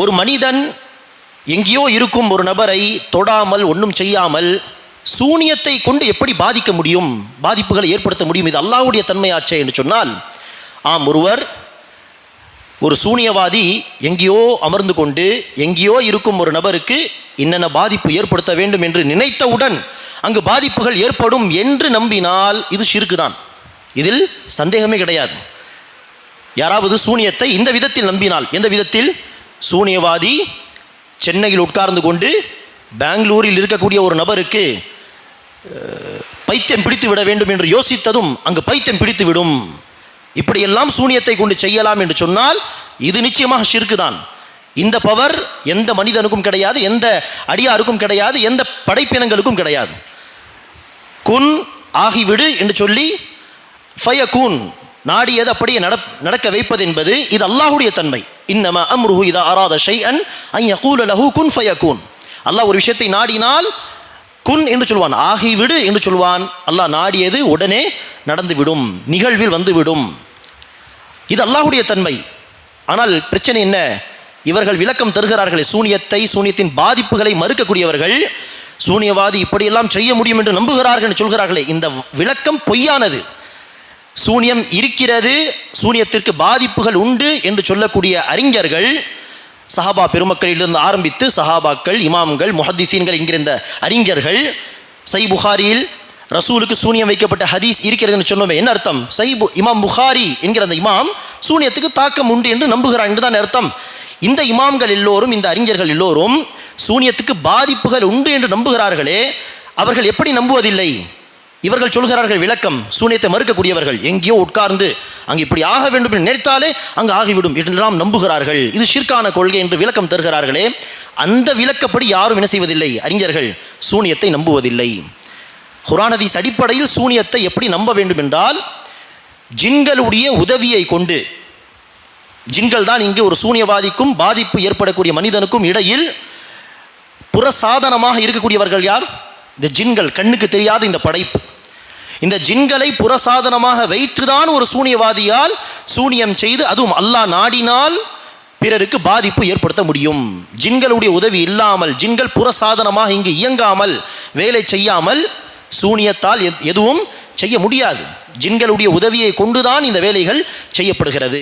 ஒரு மனிதன் எங்கேயோ இருக்கும் ஒரு நபரை தொடாமல் ஒன்றும் செய்யாமல் சூனியத்தை கொண்டு எப்படி பாதிக்க முடியும்? பாதிப்புகளை ஏற்படுத்த முடியும்? இது அல்லாவுடைய தன்மையாச்சே என்று சொன்னால் ஆம் ஒருவர் ஒரு சூனியவாதி எங்கேயோ அமர்ந்து கொண்டு எங்கேயோ இருக்கும் ஒரு நபருக்கு என்னென்ன பாதிப்பு ஏற்படுத்த வேண்டும் என்று நினைத்தவுடன் அங்கு பாதிப்புகள் ஏற்படும் என்று நம்பினால் இது சிறுக்கு தான் இதில் சந்தேகமே கிடையாது. யாராவது சூனியத்தை இந்த விதத்தில் நம்பினால் எந்த விதத்தில்? சூனியவாதி சென்னையில் உட்கார்ந்து கொண்டு பெங்களூரில் இருக்கக்கூடிய ஒரு நபருக்கு பைத்தியம் பிடித்து விட வேண்டும் என்று யோசித்ததும் அங்கு பைத்தியம் பிடித்து விடும். இப்படியெல்லாம் சூனியத்தை கொண்டு செய்யலாம் என்று சொன்னால் இது நிச்சயமாக ஷிர்கு தான். இந்த பவர் எந்த மனிதனுக்கும் கிடையாது எந்த அடியாருக்கும் கிடையாது எந்த படைப்பினங்களுக்கும் கிடையாது. குன் ஆகிவிடு என்று சொல்லி ஃபயகூன் நாடியது அப்படியே நட நடக்க வைப்பது என்பது இது அல்லாஹுடைய தன்மை. இன்னம அம்ருஹு இதா அராத ஷை அன் யகூல லஹு குன் ஃபயகூன். அல்லாஹ் ஒரு விஷயத்தை நாடினால் குன் என்று சொல்வான். ஆகிவிடு என்று சொல்வான். அல்லாஹ் நாடியது உடனே நடந்துவிடும். நிகழ்வில் வந்துவிடும். இது அல்லாஹுடைய தன்மை. ஆனால் பிரச்சனை என்ன? இவர்கள் விளக்கம் தருகிறார்களே சூனியத்தை சூனியத்தின் பாதிப்புகளை மறுக்கக்கூடியவர்கள் சூனியவாதி இப்படியெல்லாம் செய்ய முடியும் என்று நம்புகிறார்கள் என்று சொல்கிறார்களே இந்த விளக்கம் பொய்யானது. சூனியம் இருக்கிறது சூனியத்திற்கு பாதிப்புகள் உண்டு என்று சொல்லக்கூடிய அறிஞர்கள் சஹாபா பெருமக்களிலிருந்து ஆரம்பித்து சஹாபாக்கள் இமாம்கள் முஹத்திசீன்கள் என்கிற இந்த அறிஞர்கள் சை புகாரியில் ரசூலுக்கு சூனியம் வைக்கப்பட்ட ஹதீஸ் இருக்கிறதுன்னு சொன்னோமே என்ன அர்த்தம்? சை பு இமாம் புகாரி என்கிற அந்த இமாம் சூனியத்துக்கு தாக்கம் உண்டு என்று நம்புகிறான் என்று தான் அர்த்தம். இந்த இமாம்கள் எல்லோரும் இந்த அறிஞர்கள் எல்லோரும் சூனியத்துக்கு பாதிப்புகள் உண்டு என்று நம்புகிறார்களே அவர்கள் எப்படி நம்புவதில்லை? இவர்கள் சொல்கிறார்கள் விளக்கம் சூனியத்தை மறுக்கக்கூடியவர்கள் எங்கேயோ உட்கார்ந்து அங்கு இப்படி ஆக வேண்டும் என்று நினைத்தாலே அங்கு ஆகிவிடும் என்றெல்லாம் நம்புகிறார்கள். இது ஷிர்கான கொள்கை என்று விளக்கம் தருகிறார்களே. அந்த விளக்கப்படி யாரும் என்ன செய்வதில்லை? அறிஞர்கள் சூனியத்தை நம்புவதில்லை. குரானதீஸ் அடிப்படையில் சூனியத்தை எப்படி நம்ப வேண்டும் என்றால் ஜின்களுடைய உதவியை கொண்டு ஜின்கள் தான் இங்கு ஒரு சூனியவாதிக்கும் பாதிப்பு ஏற்படக்கூடிய மனிதனுக்கும் இடையில் புறசாதனமாக இருக்கக்கூடியவர்கள் யார்? இந்த ஜின்கள் கண்ணுக்கு தெரியாத இந்த படைப்பு. இந்த ஜின்களை புறசாதனமாக வைத்துதான் ஒரு சூனியவாதியால் சூனியம் செய்து அதுவும் அல்லாஹ் நாடினால் பிறருக்கு பாதிப்பு ஏற்படுத்த முடியும். ஜின்களுடைய உதவி இல்லாமல் ஜின்கள் புறசாதனமாக இங்கு இயங்காமல் வேலை செய்யாமல் சூனியத்தால் எத்- எதுவும் செய்ய முடியாது. ஜின்களுடைய உதவியை கொண்டுதான் இந்த வேலைகள் செய்யப்படுகிறது.